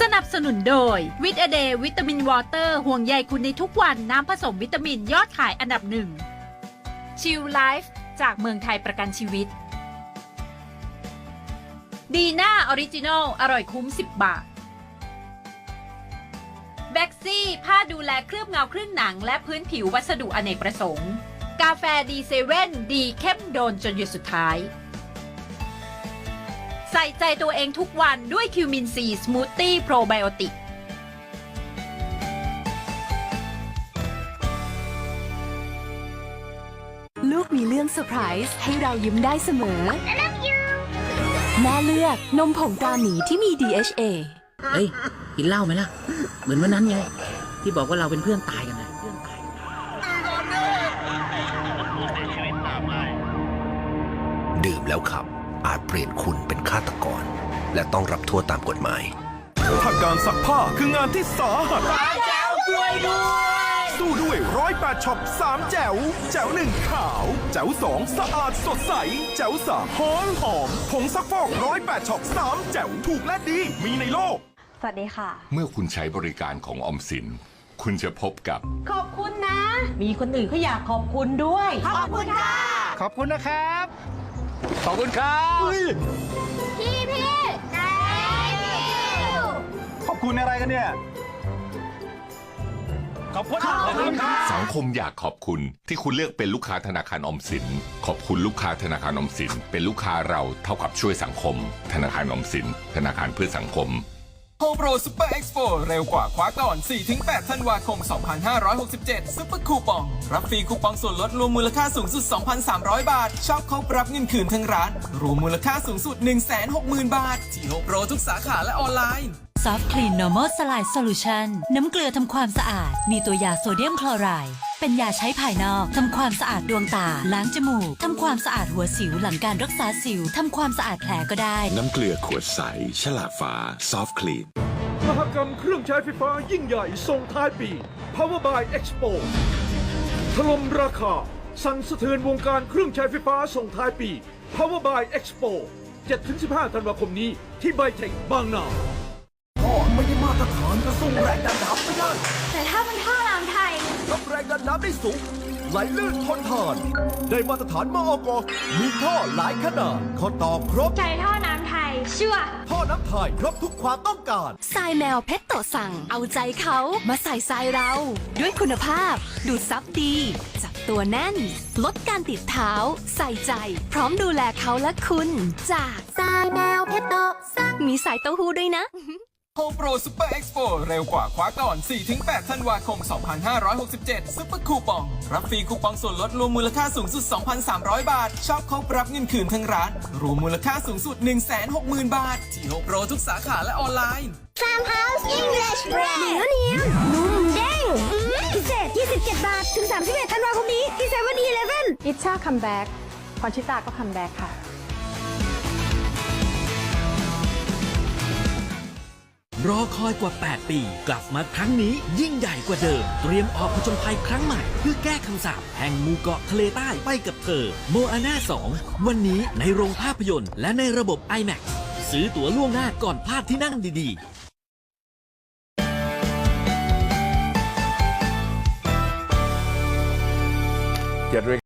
สนับสนุนโดยวิตาเดย์วิตามินวอเตอร์ห่วงใยคุณในทุกวันน้ำผสมวิตามินยอดขายอันดับหนึ่งชิลไลฟ์จากเมืองไทยประกันชีวิต ดีน่าออริจินอลอร่อยคุ้ม 10 บาทแบ็กซี่ผ้าดูแลเคลือบเงาครึ่งหนัง และพื้นผิววัสดุอเนกประสงค์ กาแฟดีเซเว่นดีเข้มโดนจนหยุดสุดท้าย ใส่ใจตัวเองทุกวันด้วยคิวมินซีสมูทตี้โปรไบโอติกลูกมีเรื่องเซอร์ไพรส์ให้เรายิ้มได้เสมอ แม่เลือกนมผงตราหมีที่มี DHA เฮ้ย กินเหล้าไหมล่ะ เหมือนวันนั้นไง ที่บอกว่าเราเป็นเพื่อนตายกันนะเพื่อนตายกันดื่มแล้วขับ อาจเปลี่ยนคุณเป็นฆาตกร และต้องรับโทษตามกฎหมาย ถ้าการซักผ้าคืองานที่สาหัสสู้ด้วยร้อยแปดช็อปสามแจ๋ว แจ๋วหนึ่งขาว แจ๋วสองสะอาดสดใส แจ๋วสามหอมหอมผงซักฟอกร้อยแปดช็อปสามแจ๋วถูกและดี มีในโลก สวัสดีค่ะ เมื่อคุณใช้บริการของออมสิน คุณจะพบกับ ขอบคุณนะ มีคนอื่นเขาอยากขอบคุณด้วย ขอบคุณค่ะ ขอบคุณนะครับ ขอบคุณครับ พี่พี่ขอบคุณอะไรกันเนี่ย ขอบคุณขอบคุณครับ สังคมอยากขอบคุณที่คุณเลือกเป็นลูกค้าธนาคารออมสิน ขอบคุณลูกค้าธนาคารออมสิน เป็นลูกค้าเราเท่ากับช่วยสังคม ธนาคารออมสิน ธนาคารเพื่อสังคม โฮโปรซูเปอร์เอ็กซ์โปเร็วกว่าคว้าก่อน 4-8 ธันวาคม 2567 ซุปเปอร์คูปอง รับฟรีคูปองส่วนลดรวมมูลค่าสูงสุด 2,300 บาท ชอปครบรับเงินคืนทั้งร้าน รวมมูลค่าสูงสุด 160,000 บาท ที่โฮโปรทุกสาขาและออนไลน์ Soft Clean Normal Saline Solution น้ำเกลือทำความสะอาด มีตัวยาโซเดียมคลอไรด์ เป็นยาใช้ภายนอกทำความสะอาดดวงตา ล้างจมูกทำความสะอาดหัวสิวหลังการรักษาสิวทำความสะอาดแผลก็ได้ น้ำเกลือขวดใส ฉลากฟ้า ซอฟต์คลีนมหกรรมเครื่องใช้ไฟฟ้ายิ่งใหญ่ส่งท้ายปี Power by Expo ถล่มราคา สั่นสะเทือนวงการเครื่องใช้ไฟฟ้าส่งท้ายปี Power by Expo 7-15 ธันวาคมนี้ที่ไบเทคบางนาพ่อ ไม่ได้มาตรฐานจะส่งแรงดันน้ำไม่ได้แต่ถ้าเป็นท่อน้ำไทย รับแรงดันน้ำได้สูง ไหลลื่นทนทาน ได้มาตรฐานมอกมีท่อหลายขนาดข้อต่อครบใช้ท่อน้ำไทยชัวร์ท่อน้ำไทยครบทุกความต้องการ ทรายแมวเพชรโตสั่ง เอาใจเขามาใส่ทรายเรา ด้วยคุณภาพ ดูดซับดี จับตัวแน่น ลดการติดเท้า ใส่ใจ พร้อมดูแลเขาและคุณ จากทรายแมวเพชรโตสั่งมีสายเต้าหู้ด้วยนะ โฮโปรซูเปอร์เอ็กซ์โปเร็วกว่าคว้าก่อน 4-8 ธันวาคม 2567 ซุปเปอร์คูปอง รับฟรีคูปองส่วนลดรวมมูลค่าสูงสุด 2,300 บาทช็อปครบรับเงินคืนทั้งร้าน รวมมูลค่าสูงสุด 160,000 บาท ที่โฮโปรทุกสาขาและออนไลน์ฟาร์มเฮาส์อิงเลชแบรนด์เนื้อเนียนนุ่มเด้งพิเศษ 27 บาท ถึง 31 ธันวาคมนี้ที่เซเว่นอีเลฟเว่นอิชชาคัมแบ็กพรชิตาก็คัมแบ็กค่ะ รอคอยกว่า 8 ปี กลับมาครั้งนี้ยิ่งใหญ่กว่าเดิม เตรียมออกผจญภัยครั้งใหม่ เพื่อแก้คำสาปแห่งหมู่เกาะทะเลใต้ไปกับเธอ โมอาน่า 2 วันนี้ในโรงภาพยนตร์และในระบบ IMAX ซื้อตั๋วล่วงหน้าก่อนพลาดที่นั่งดีๆ7